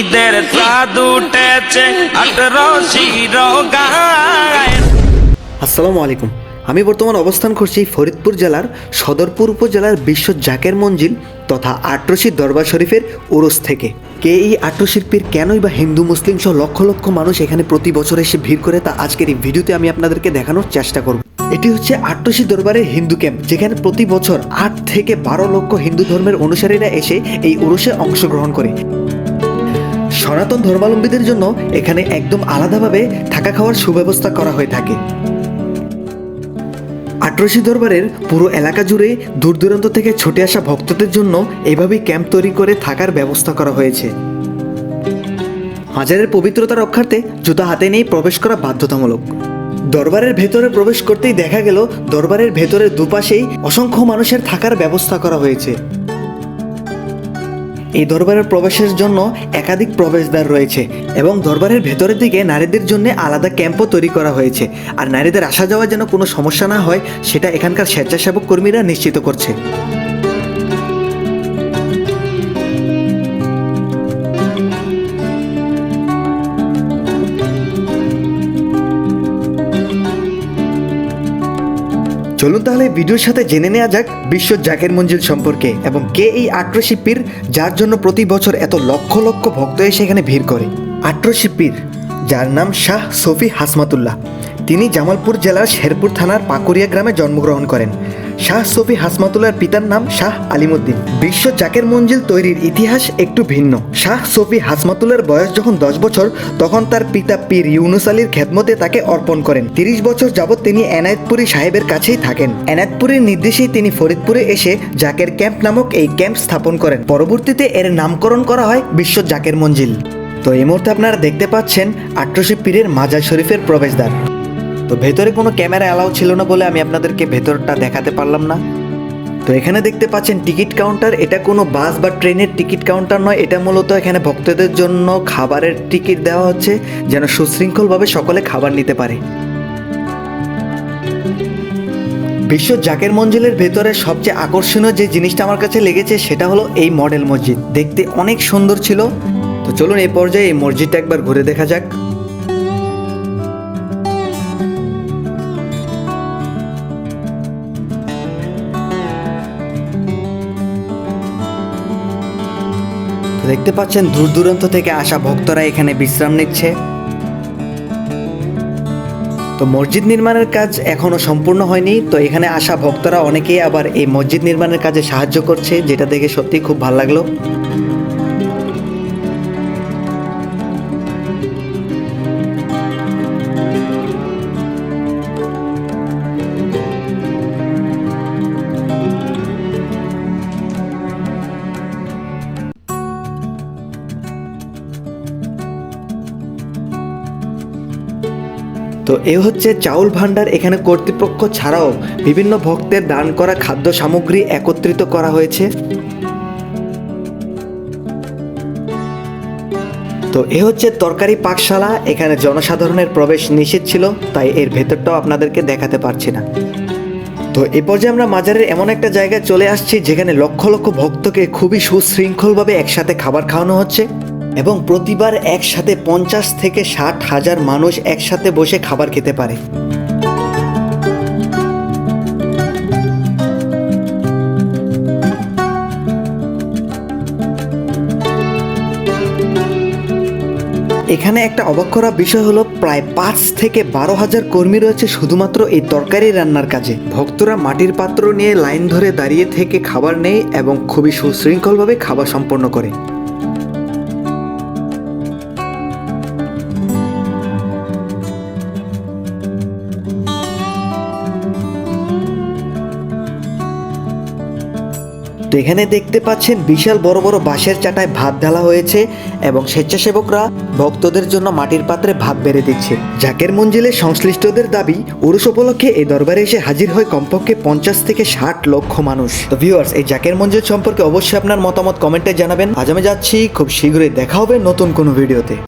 ঈদের আসসালামু আলাইকুম। আমি বর্তমান অবস্থান করছি ফরিদপুর জেলার সদরপুর উপজেলার বিশ্ব জাকের মঞ্জিল তথা আট্রসির দরবার শরীফের ওরস থেকে। কে এই আট্রশিল্পীর কেনই বা হিন্দু, মুসলিম সহ লক্ষ লক্ষ মানুষ এখানে প্রতি বছর এসে ভিড় করে তা আজকের এই ভিডিওতে আমি আপনাদেরকে দেখানোর চেষ্টা করব। এটি হচ্ছে আট্রসি দরবারের হিন্দু ক্যাম্প, যেখানে প্রতি বছর আট থেকে বারো লক্ষ হিন্দু ধর্মের অনুসারীরা এসে এই ওরসে অংশগ্রহণ করে। সনাতন ধর্মাবলম্বীদের জন্য এখানে একদম আলাদাভাবে থাকা খাওয়ার সুব্যবস্থা করা হয়ে থাকে। আটরশি দরবারের পুরো এলাকা জুড়ে দূর দূরান্ত থেকে ছুটে আসা ভক্তদের জন্য এভাবেই ক্যাম্প তৈরি করে থাকার ব্যবস্থা করা হয়েছে। মাজারের পবিত্রতা রক্ষার্থে জুতা হাতে নিয়ে প্রবেশ করা বাধ্যতামূলক। দরবারের ভেতরে প্রবেশ করতেই দেখা গেল, দরবারের ভেতরে দুপাশেই অসংখ্য মানুষের থাকার ব্যবস্থা করা হয়েছে। এই দরবারের প্রবেশের জন্য একাধিক প্রবেশদ্বার রয়েছে এবং দরবারের ভেতরের দিকে নারীদের জন্য আলাদা ক্যাম্পও তৈরি করা হয়েছে। আর নারীদের আসা যাওয়ার যেন কোনো সমস্যা না হয়, সেটা এখানকার স্বেচ্ছাসেবক কর্মীরা নিশ্চিত করছে। চলুন তাহলে ভিডিওর সাথে জেনে নেওয়া যাক বিশ্ব জাকের মঞ্জিল সম্পর্কে এবং কে এই আট্রসি পীর যার জন্য প্রতি বছর এত লক্ষ লক্ষ ভক্ত এসে এখানে ভিড় করে। আট্রসি পীর, যার নাম শাহ সফি হাসমাতুল্লাহ। তিনি জামালপুর জেলার শেরপুর থানার পাকুরিয়া গ্রামে জন্মগ্রহণ করেন। শাহ সফি হাসমাতুল্লাহর পিতার নাম শাহ আলিমুদ্দিন। বিশ্ব জাকের মঞ্জিল তৈরির ইতিহাস একটু ভিন্ন। শাহ সফি হাসমাতুল্লাহর বয়স যখন দশ বছর, তখন তার পিতা পীর ইউনুস আলীর খেদমতে তাকে অর্পণ করেন। তিরিশ বছর যাবৎ তিনি এনায়েতপুরি সাহেবের কাছেই থাকেন। এনায়েতপুরের নির্দেশেই তিনি ফরিদপুরে এসে জাকের ক্যাম্প নামক এই ক্যাম্প স্থাপন করেন। পরবর্তীতে এর নামকরণ করা হয় বিশ্ব জাকের মঞ্জিল। তো এই মুহূর্তে আপনারা দেখতে পাচ্ছেন আট্রসি পীরের মাজার শরীফের প্রবেশদ্বার। তো ভেতরে কোনো ক্যামেরা অ্যালাউ ছিল না বলে আমি আপনাদেরকে ভেতরটা দেখাতে পারলাম না। তো এখানে দেখতে পাচ্ছেন টিকিট কাউন্টার। এটা কোনো বাস বা ট্রেনের টিকিট কাউন্টার নয়। এটা মূলত এখানে ভক্তদের জন্য খাবারের টিকিট দেওয়া হচ্ছে, যেন সুশৃঙ্খলভাবে সকলে খাবার নিতে পারে। বিশ্ব জাকের মঞ্জিলের ভেতরে সবচেয়ে আকর্ষণীয় যে জিনিসটা আমার কাছে লেগেছে, সেটা হলো এই মডেল মসজিদ। দেখতে অনেক সুন্দর ছিল। তো চলুন এই পর্যায়ে এই মসজিদটা একবার ঘুরে দেখা যাক। দেখতে পাচ্ছেন দূর দূরান্ত থেকে আসা ভক্তরা এখানে বিশ্রাম নিচ্ছে। তো মসজিদ নির্মাণের কাজ এখনও সম্পূর্ণ হয়নি। তো এখানে আসা ভক্তরা অনেকেই আবার এই মসজিদ নির্মাণের কাজে সাহায্য করছে, যেটা দেখে সত্যি খুব ভালো লাগল। তো এ হচ্ছে চাউল ভান্ডার এখানে কর্তৃপক্ষ ছাড়াও বিভিন্ন ভক্তের দান করা খাদ্য সামগ্রী একত্রিত করা হয়েছে। তো এ হচ্ছে তরকারি পাকশালা, এখানে জনসাধারণের প্রবেশ নিষেধ ছিল, তাই এর ভেতরটাও আপনাদেরকে দেখাতে পারছি না। তো এ পর্যায়ে আমরা মাজারের এমন একটা জায়গায় চলে আসছি, যেখানে লক্ষ লক্ষ ভক্তকে খুবই সুশৃঙ্খলভাবে একসাথে খাবার খাওয়ানো হচ্ছে। এবং প্রতিবার একসাথে পঞ্চাশ থেকে ষাট হাজার মানুষ একসাথে বসে খাবার খেতে পারে। এখানে একটা অবাক করা বিষয় হলো, প্রায় পাঁচ থেকে বারো হাজার কর্মী রয়েছে শুধুমাত্র এই তরকারি রান্নার কাজে। ভক্তরা মাটির পাত্র নিয়ে লাইন ধরে দাঁড়িয়ে থেকে খাবার নেয় এবং খুবই সুশৃঙ্খলভাবে খাবার সম্পন্ন করে। তো এখানে দেখতে পাচ্ছেন বিশাল বড় বড় বাঁশের চাটায় ভাত ঢালা হয়েছে এবং স্বেচ্ছাসেবকরা ভক্তদের জন্য মাটির পাত্রে ভাত বেড়ে দিচ্ছে। জাকের মঞ্জিলের সংশ্লিষ্টদের দাবি উরুষ উপলক্ষে এই দরবারে এসে হাজির হয় কমপক্ষে পঞ্চাশ থেকে ষাট লক্ষ মানুষ। তো ভিউয়ার্স এই জাকের মঞ্জিল সম্পর্কে অবশ্যই আপনার মতামত কমেন্টে জানাবেন। আজ আমি যাচ্ছি, খুব শীঘ্রই দেখা হবে নতুন কোনো ভিডিওতে।